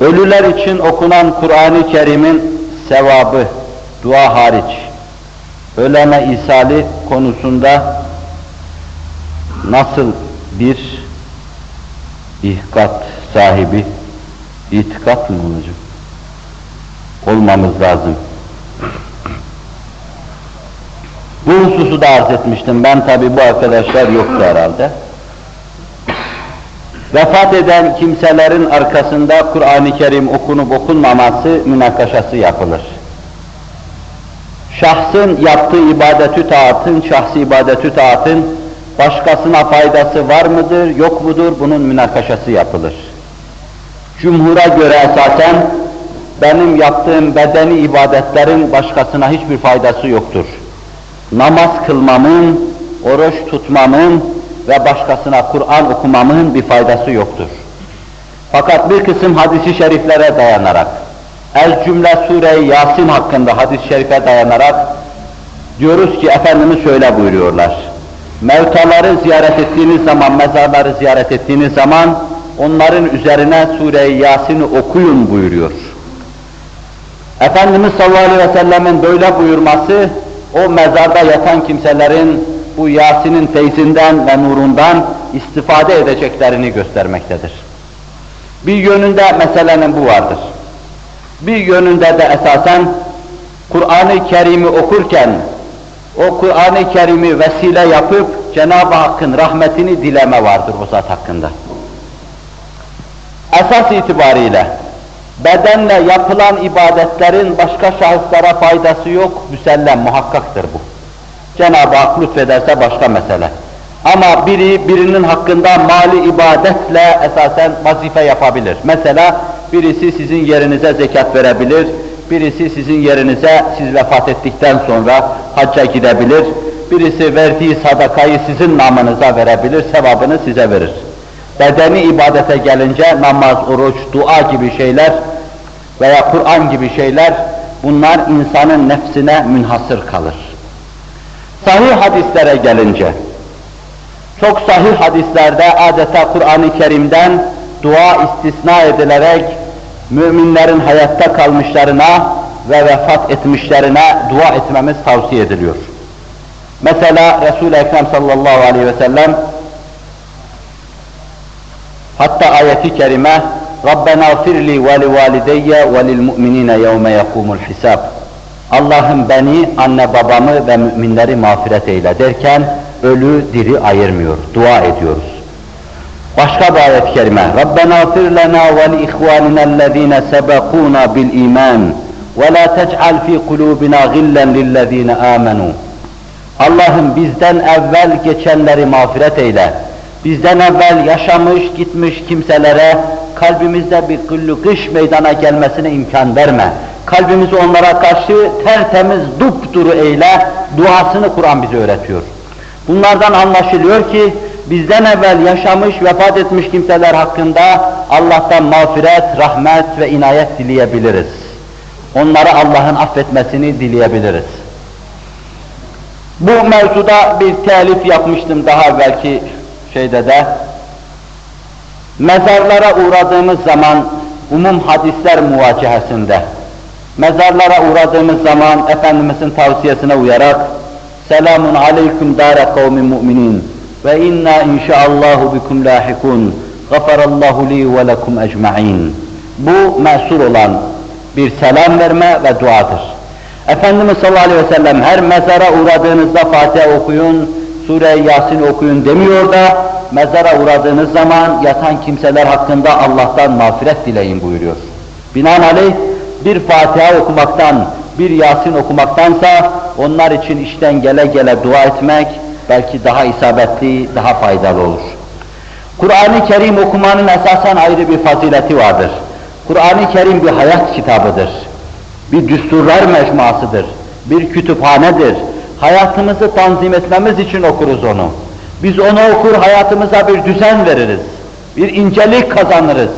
Ölüler için okunan Kur'an-ı Kerim'in sevabı, dua hariç, ölene isali konusunda nasıl bir ihkat sahibi, itikat mı olacak? Olmamız lazım. Bu hususu da arz etmiştim. Ben tabi bu arkadaşlar yoktu herhalde. Vefat eden kimselerin arkasında Kur'an-ı Kerim okunup okunmaması münakaşası yapılır. Şahsın yaptığı ibadetü taatın, şahsi ibadetü taatın başkasına faydası var mıdır, yok mudur bunun münakaşası yapılır. Cumhura göre esasen benim yaptığım bedeni ibadetlerin başkasına hiçbir faydası yoktur. Namaz kılmamın, oruç tutmamın ve başkasına Kur'an okumamın bir faydası yoktur. Fakat bir kısım hadisi şeriflere dayanarak, El Cümle Sure-i Yasin hakkında hadis-i şerife dayanarak diyoruz ki Efendimiz şöyle buyuruyorlar. Mevtaları ziyaret ettiğiniz zaman, mezarları ziyaret ettiğiniz zaman onların üzerine Sure-i Yasin'i okuyun buyuruyor. Efendimiz sallallahu aleyhi ve sellemin böyle buyurması o mezarda yatan kimselerin bu Yasin'in feyzinden ve nurundan istifade edeceklerini göstermektedir. Bir yönünde meselenin bu vardır. Bir yönünde de esasen Kur'an-ı Kerim'i okurken o Kur'an-ı Kerim'i vesile yapıp Cenab-ı Hakk'ın rahmetini dileme vardır o zat hakkında. Esas itibariyle bedenle yapılan ibadetlerin başka şahıslara faydası yok, müsellem, muhakkaktır bu. Cenab-ı Hak lütfederse başka mesele. Ama biri birinin hakkında mali ibadetle esasen vazife yapabilir. Mesela birisi sizin yerinize zekat verebilir, birisi sizin yerinize siz vefat ettikten sonra hacca gidebilir, birisi verdiği sadakayı sizin namınıza verebilir, sevabını size verir. Bedeni ibadete gelince namaz, oruç, dua gibi şeyler veya Kur'an gibi şeyler bunlar insanın nefsine münhasır kalır. Sahih hadislere gelince, çok sahih hadislerde adeta Kur'an-ı Kerim'den dua istisna edilerek müminlerin hayatta kalmışlarına ve vefat etmişlerine dua etmemiz tavsiye ediliyor. Mesela Resul-i Ekrem sallallahu aleyhi ve sellem hatta ayeti kerime Rabbena gfirli ve li valideyye ve lil mu'minine yevme yekumul hisab Allah'ım beni, anne babamı ve müminleri mağfiret eyle derken ölü diri ayırmıyor, dua ediyoruz. Başka bir ayet-i kerime. Rabbena gfir lena ve li ihvanina ellezine sebekuna bil iman ve la tec'al fi kulubina gillen lillezine amenu. Allah'ım bizden evvel geçenleri mağfiret eyle. Bizden evvel yaşamış gitmiş kimselere kalbimizde bir güllü kış meydana gelmesine imkan verme. Kalbimizi onlara karşı tertemiz dupduru eyle duasını Kur'an bize öğretiyor. Bunlardan anlaşılıyor ki bizden evvel yaşamış, vefat etmiş kimseler hakkında Allah'tan mağfiret, rahmet ve inayet dileyebiliriz. Onlara Allah'ın affetmesini dileyebiliriz. Bu mevzuda bir telif yapmıştım daha belki şeyde de. Mezarlara uğradığımız zaman umum hadisler muvacihesinde mezarlara uğradığımız zaman Efendimizin tavsiyesine uyarak Selamun aleyküm dâre kavmin mu'minin ve inna inşaallahu bikum lahikun gafarallahu li ve lekum ecma'in. Bu mesul olan bir selam verme ve duadır. Efendimiz sallallahu aleyhi ve sellem her mezara uğradığınızda Fatiha okuyun, Sure-i Yasin okuyun demiyor da mezara uğradığınız zaman yatan kimseler hakkında Allah'tan mağfiret dileyin buyuruyor. Binaenaleyh bir Fatiha okumaktan, bir Yasin okumaktansa onlar için işten gele gele dua etmek belki daha isabetli, daha faydalı olur. Kur'an-ı Kerim okumanın esasen ayrı bir fazileti vardır. Kur'an-ı Kerim bir hayat kitabıdır. Bir düsturlar mecmuasıdır. Bir kütüphanedir. Hayatımızı tanzim etmemiz için okuruz onu. Biz onu okur, hayatımıza bir düzen veririz. Bir incelik kazanırız.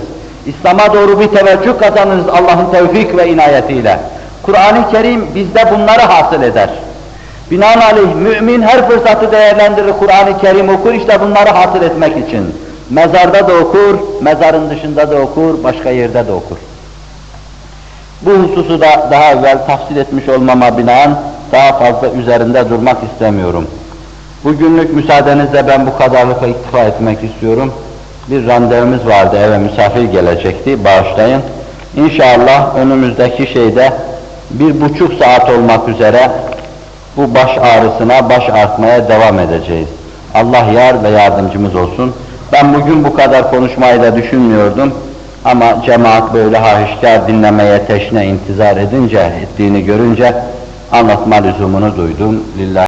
İslam'a doğru bir teveccüh kazanırız Allah'ın tevfik ve inayetiyle. Kur'an-ı Kerim bizde bunları hasıl eder. Binaenaleyh mümin her fırsatı değerlendirir, Kur'an-ı Kerim okur işte bunları hasıl etmek için. Mezarda da okur, mezarın dışında da okur, başka yerde de okur. Bu hususu da daha evvel tafsil etmiş olmama binaen daha fazla üzerinde durmak istemiyorum. Bugünlük müsaadenizle ben bu kadarlıkla iktifa etmek istiyorum. Bir randevumuz vardı, eve misafir gelecekti, bağışlayın. İnşallah önümüzdeki şeyde bir buçuk saat olmak üzere bu baş ağrısına, baş artmaya devam edeceğiz. Allah yar ve yardımcımız olsun. Ben bugün bu kadar konuşmayı da düşünmüyordum. Ama cemaat böyle hahişkar dinlemeye teşne intizar edince, ettiğini görünce anlatma lüzumunu duydum. Lillahi